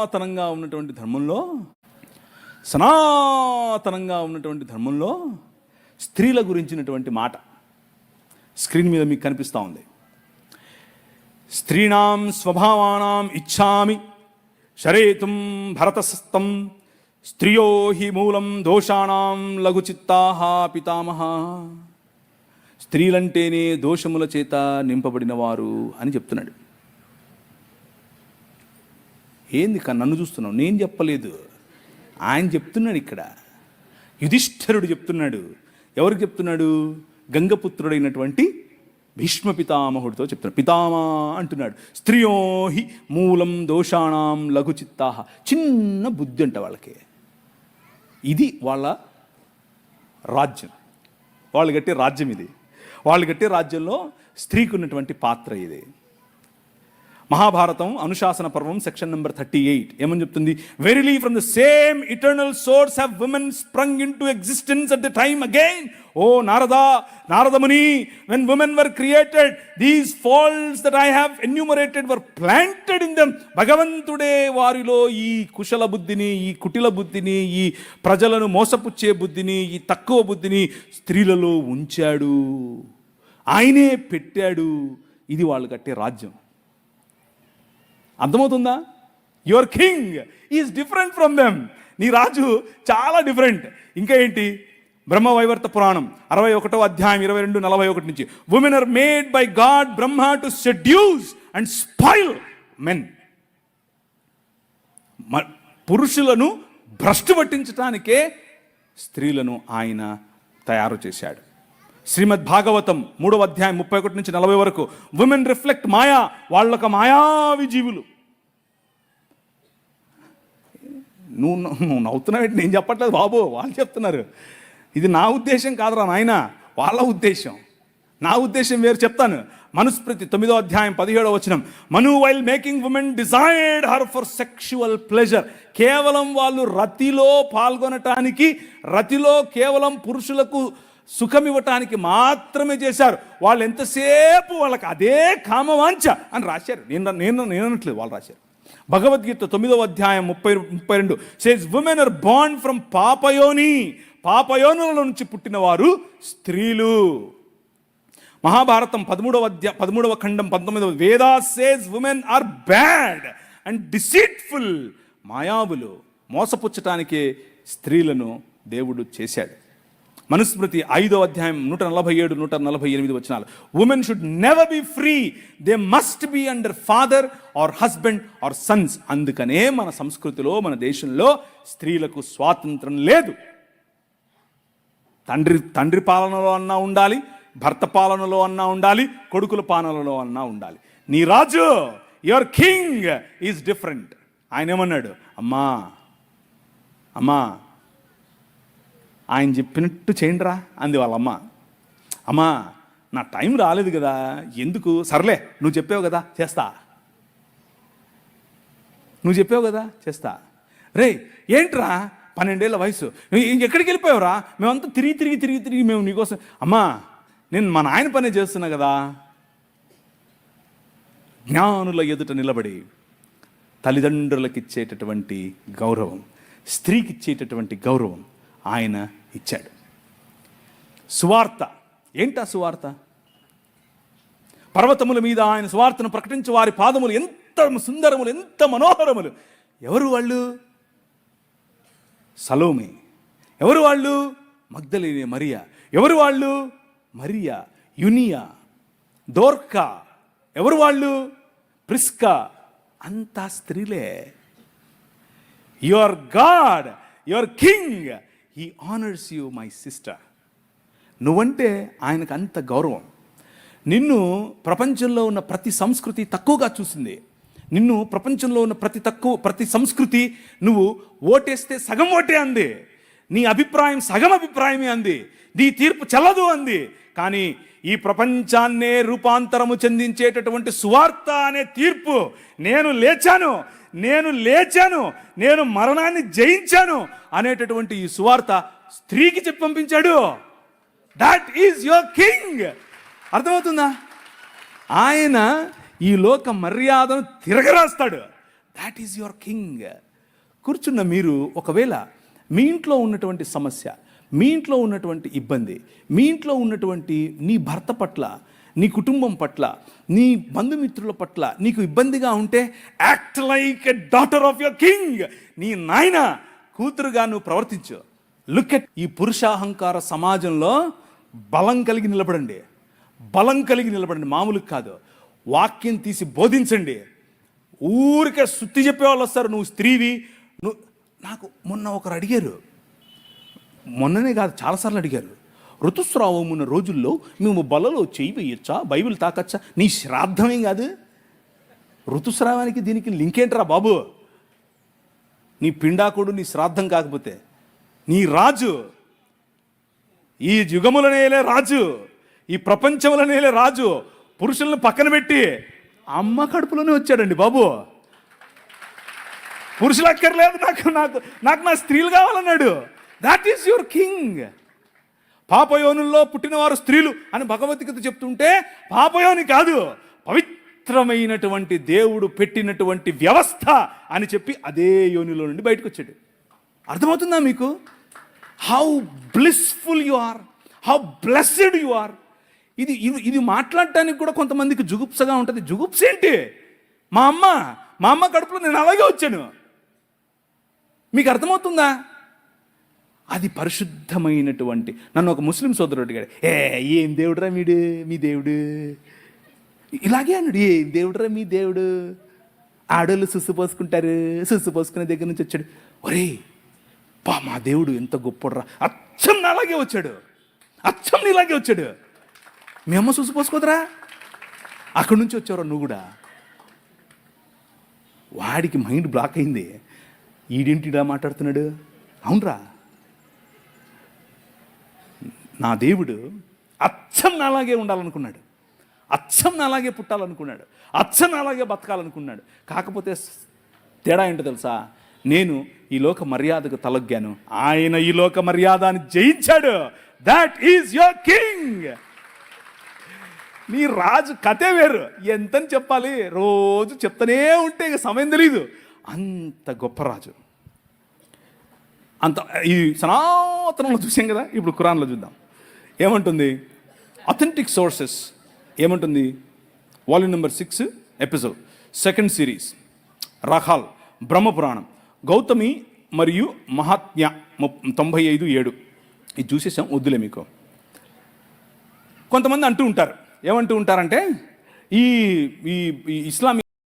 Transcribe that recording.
సనాతనంగా ఉన్నటువంటి ధర్మంలో సనాతనంగా ఉన్నటువంటి ధర్మంలో స్త్రీల గురించినటువంటి మాట స్క్రీన్ మీద మీకు కనిపిస్తూ ఉంది. స్త్రీణాం స్వభావానాం ఇచ్చామి శరేతుం భరతసస్తం స్త్రియో హి మూలం దోషాణం లఘుచిత్తాహ పితామహ. స్త్రీలంటేనే దోషముల చేత నింపబడిన వారు అని చెప్తున్నాడు. ఏంది కా నన్ను చూస్తున్నావు? నేను చెప్పలేదు. ఆయన చెప్తున్నాడు ఇక్కడ. యుధిష్ఠరుడు చెప్తున్నాడు. ఎవరికి చెప్తున్నాడు? గంగపుత్రుడైనటువంటి భీష్మ పితామహుడితో చెప్తున్నాడు. పితామా అంటున్నాడు. స్త్రియోహి మూలం దోషాణం లఘుచిత్తాహ చిన్న బుద్ధి అంట వాళ్ళకి. ఇది వాళ్ళ రాజ్యం. వాళ్ళు కట్టే రాజ్యం ఇది. వాళ్ళు కట్టే రాజ్యంలో స్త్రీకి ఉన్నటువంటి పాత్ర ఇది. మహాభారతం అనుశాసన పర్వం సెక్షన్ నెంబర్ థర్టీ ఎయిట్. ఏమని చెప్తుంది? Verily from the same eternal source have women sprung into existence at the time again O Narada Naradamuni when women were created these faults that I have enumerated were planted in them భగవంతుడే వారిలో ఈ కుశల బుద్ధిని ఈ కుటిల బుద్ధిని ఈ ప్రజలను మోసపుచ్చే బుద్ధిని ఈ తక్కువ బుద్ధిని స్త్రీలలో ఉంచాడు. ఆయనే పెట్టాడు. ఇది వాళ్ళు కట్టే రాజ్యం. అర్థమవుతుందా? Your king is different from them నీ రాజు చాలా డిఫరెంట్ ఇంకా ఏంటి? బ్రహ్మవైవర్త పురాణం అరవై ఒకటో అధ్యాయం ఇరవై రెండు నలభై ఒకటి నుంచి women are made by God Brahma to seduce and spoil men పురుషులను భ్రష్టు పట్టించటానికే స్త్రీలను ఆయన తయారు చేశాడు. శ్రీమద్ భాగవతం మూడవ అధ్యాయం ముప్పై ఒకటి నుంచి నలభై వరకు. ఉమెన్ రిఫ్లెక్ట్ మాయా వాళ్ళొక మాయావి జీవులు నువ్వు నువ్వు నవ్వుతున్నావు నేను చెప్పట్లేదు బాబు వాళ్ళు చెప్తున్నారు. ఇది నా ఉద్దేశం కాదురా నాయన వాళ్ళ ఉద్దేశం. నా ఉద్దేశం వేరు చెప్తాను. మనుస్మృతి తొమ్మిదో అధ్యాయం పదిహేడో వచనం. Manu while making women desired her for sexual pleasure కేవలం వాళ్ళు రతిలో పాల్గొనటానికి రతిలో కేవలం పురుషులకు సుఖం ఇవ్వటానికి మాత్రమే చేశారు. వాళ్ళు ఎంతసేపు వాళ్ళకి అదే కామవాంఛ అని రాశారు. నేను నేను నేను అనట్లేదు వాళ్ళు రాశారు. భగవద్గీత తొమ్మిదవ అధ్యాయం ముప్పై ముప్పై రెండు సేజ్ ఉమెన్ ఆర్ బాండ్ ఫ్రమ్ పాపయోని పాపయోనుల నుంచి పుట్టిన వారు స్త్రీలు. మహాభారతం పదమూడవ అధ్యాయ పదమూడవ ఖండం పంతొమ్మిదవ Veda says women are bad and deceitful మాయావులు మోసపుచ్చటానికే స్త్రీలను దేవుడు చేశాడు. మనుస్మృతి ఐదో అధ్యాయం నూట నలభై ఏడు నూట నలభై ఎనిమిది వచ్చినాలు women should never be free they must be under father or husband or sons అందుకనే మన సంస్కృతిలో మన దేశంలో స్త్రీలకు స్వాతంత్రం లేదు. తండ్రి తండ్రి పాలనలో అన్నా ఉండాలి భర్త పాలనలో అన్నా ఉండాలి కొడుకుల పాలనలో అన్నా ఉండాలి. నీ రాజు యువర్ కింగ్ ఈజ్ డిఫరెంట్ ఆయన ఏమన్నాడు? అమ్మా అమ్మా ఆయన చెప్పినట్టు చేయండిరా అంది వాళ్ళమ్మ. అమ్మా నా టైం రాలేదు కదా ఎందుకు? సర్లే నువ్వు చెప్పావు కదా చేస్తా. నువ్వు చెప్పావు కదా చేస్తా. రే ఏంట్రా? పన్నెండేళ్ళ వయసు. ఎక్కడికి వెళ్ళిపోయావురా? మేమంతా తిరిగి తిరిగి తిరిగి తిరిగి మేము నీకోసం. అమ్మా నేను మా నాయన పనే చేస్తున్నా కదా. జ్ఞానుల ఎదుట నిలబడి తల్లిదండ్రులకు ఇచ్చేటటువంటి గౌరవం స్త్రీకి ఇచ్చేటటువంటి గౌరవం ఆయన ఇచ్చాడు. సువార్త. ఏంటా సువార్త? పర్వతముల మీద ఆయన సువార్తను ప్రకటించి వారి పాదములు ఎంత సుందరములు ఎంత మనోహరములు. ఎవరు వాళ్ళు? సలోమి. ఎవరు వాళ్ళు? మగ్ధలేని మరియా. ఎవరు వాళ్ళు? మరియా. యునియా. దోర్కా. ఎవరు వాళ్ళు? ప్రిస్కా. అంతా స్త్రీలే. Your God your king. ఈ ఆనర్స్ యూ మై సిస్టర్ నువ్వంటే ఆయనకు అంత గౌరవం. నిన్ను ప్రపంచంలో ఉన్న ప్రతి సంస్కృతి తక్కువగా చూసింది. నిన్ను ప్రపంచంలో ఉన్న ప్రతి తక్కువ ప్రతి సంస్కృతి నువ్వు ఓటేస్తే సగం ఓటే అంది. నీ అభిప్రాయం సగం అభిప్రాయమే అంది. నీ తీర్పు చెల్లదు అంది. కానీ ఈ ప్రపంచాన్నే రూపాంతరము చెందించేటటువంటి సువార్త అనే తీర్పు నేను లేచాను. నేను లేచాను నేను మరణాన్ని జయించాను అనేటటువంటి ఈ సువార్త స్త్రీకి చెప్పి పంపించాడు. దాట్ ఈజ్ యువర్ కింగ్ అర్థమవుతుందా? ఆయన ఈ లోక మర్యాదను తిరగరాస్తాడు. దాట్ ఈజ్ యువర్ కింగ్ కూర్చున్న మీరు ఒకవేళ మీ ఇంట్లో ఉన్నటువంటి సమస్య మీ ఇంట్లో ఉన్నటువంటి ఇబ్బంది మీ ఇంట్లో ఉన్నటువంటి నీ భర్త పట్ల నీ కుటుంబం పట్ల నీ బంధుమిత్రుల పట్ల నీకు ఇబ్బందిగా ఉంటే act like a daughter of your king నీ నాయన కూతురుగా నువ్వు ప్రవర్తించు. లుక్ ఎట్ ఈ పురుషాహంకార సమాజంలో బలం కలిగి నిలబడండి. బలం కలిగి నిలబడండి. మామూలు కాదు. వాక్యం తీసి బోధించండి. ఊరికే శుద్ధి చెప్పేవాళ్ళు వస్తారు. నువ్వు స్త్రీవి నువ్వు నాకు మొన్న ఒకరు అడిగారు. మొన్ననే కాదు చాలాసార్లు అడిగారు. ఋతుస్రావం ఉన్న రోజుల్లో మేము బలలో చేయి వేయొచ్చా? బైబిల్ తాకచ్చా? నీ శ్రాద్ధమేం కాదు? ఋతుస్రావానికి దీనికి లింక్ ఏంట్రా బాబు? నీ పిండాకుడు నీ శ్రాద్ధం కాకపోతే. నీ రాజు. ఈ యుగములనేలే రాజు. ఈ ప్రపంచములనేలే రాజు. పురుషులను పక్కన పెట్టి అమ్మ కడుపులోనే వచ్చాడండి బాబు. పురుషులు అక్కర్లేదు నాకు నాకు నాకు నా స్త్రీలు కావాలన్నాడు. దాట్ ఈస్ యువర్ కింగ్ పాపయోనుల్లో పుట్టినవారు స్త్రీలు అని భగవద్గీత చెప్తుంటే పాపయోని కాదు పవిత్రమైనటువంటి దేవుడు పెట్టినటువంటి వ్యవస్థ అని చెప్పి అదే యోనిలో నుండి బయటకు వచ్చాడు అర్థమవుతుందా మీకు? How blissful you are how blessed you are ఇది ఇది ఇది మాట్లాడటానికి కూడా కొంతమందికి జుగుప్సగా ఉంటుంది. జుగుప్స ఏంటి? మా అమ్మ మా అమ్మ కడుపులో నేను అలాగే వచ్చాను. మీకు అర్థమవుతుందా? అది పరిశుద్ధమైనటువంటి. నన్ను ఒక ముస్లిం సోదరుడు అడిగాడు ఏ ఏం దేవుడురా మీడు మీ దేవుడు? ఇలాగే అన్నాడు ఏం దేవుడురా మీ దేవుడు? ఆడోళ్ళు సుస్సు పోసుకుంటారు సుస్సు పోసుకునే దగ్గర నుంచి వచ్చాడు. ఒరే పా మా దేవుడు ఎంత గొప్పడురా. అచ్చం అలాగే వచ్చాడు. అచ్చం ఇలాగే వచ్చాడు. మీ అమ్మ సుస్సు పోసుకోదురా. అక్కడి నుంచి వచ్చావురా నువ్వు కూడా? వాడికి మైండ్ బ్లాక్ అయింది. ఈడేంటి ఇలా మాట్లాడుతున్నాడు? అవునరా. నా దేవుడు అచ్చం నాలాగే ఉండాలనుకున్నాడు. అచ్చం నాలాగే పుట్టాలనుకున్నాడు. అచ్చం నాలాగే బతకాలనుకున్నాడు. కాకపోతే తేడా ఏంటో తెలుసా? నేను ఈ లోక మర్యాదకు తలొగ్గాను. ఆయన ఈ లోక మర్యాదని జయించాడు. దాట్ ఈజ్ యువర్ కింగ్ నీ రాజు కథే వేరు. ఎంతని చెప్పాలి? రోజు చెప్తూనే ఉంటే ఇక సమయం తెలీదు. అంత గొప్ప రాజు. అంత ఈ సనాతనంలో చూసాం కదా? ఇప్పుడు ఖురాన్లో చూద్దాం. ఏమంటుంది? అథెంటిక్ సోర్సెస్ ఏమంటుంది? Volume number six episode second series రహాల్ Brahmapuranam Gautami మరియు మహాత్మ్య తొంభై ఐదు ఏడు. ఇది చూసేసాం వద్దులే మీకు. కొంతమంది అంటూ ఉంటారు. ఏమంటూ ఉంటారంటే ఈ ఈ ఈ ఇస్లామిక్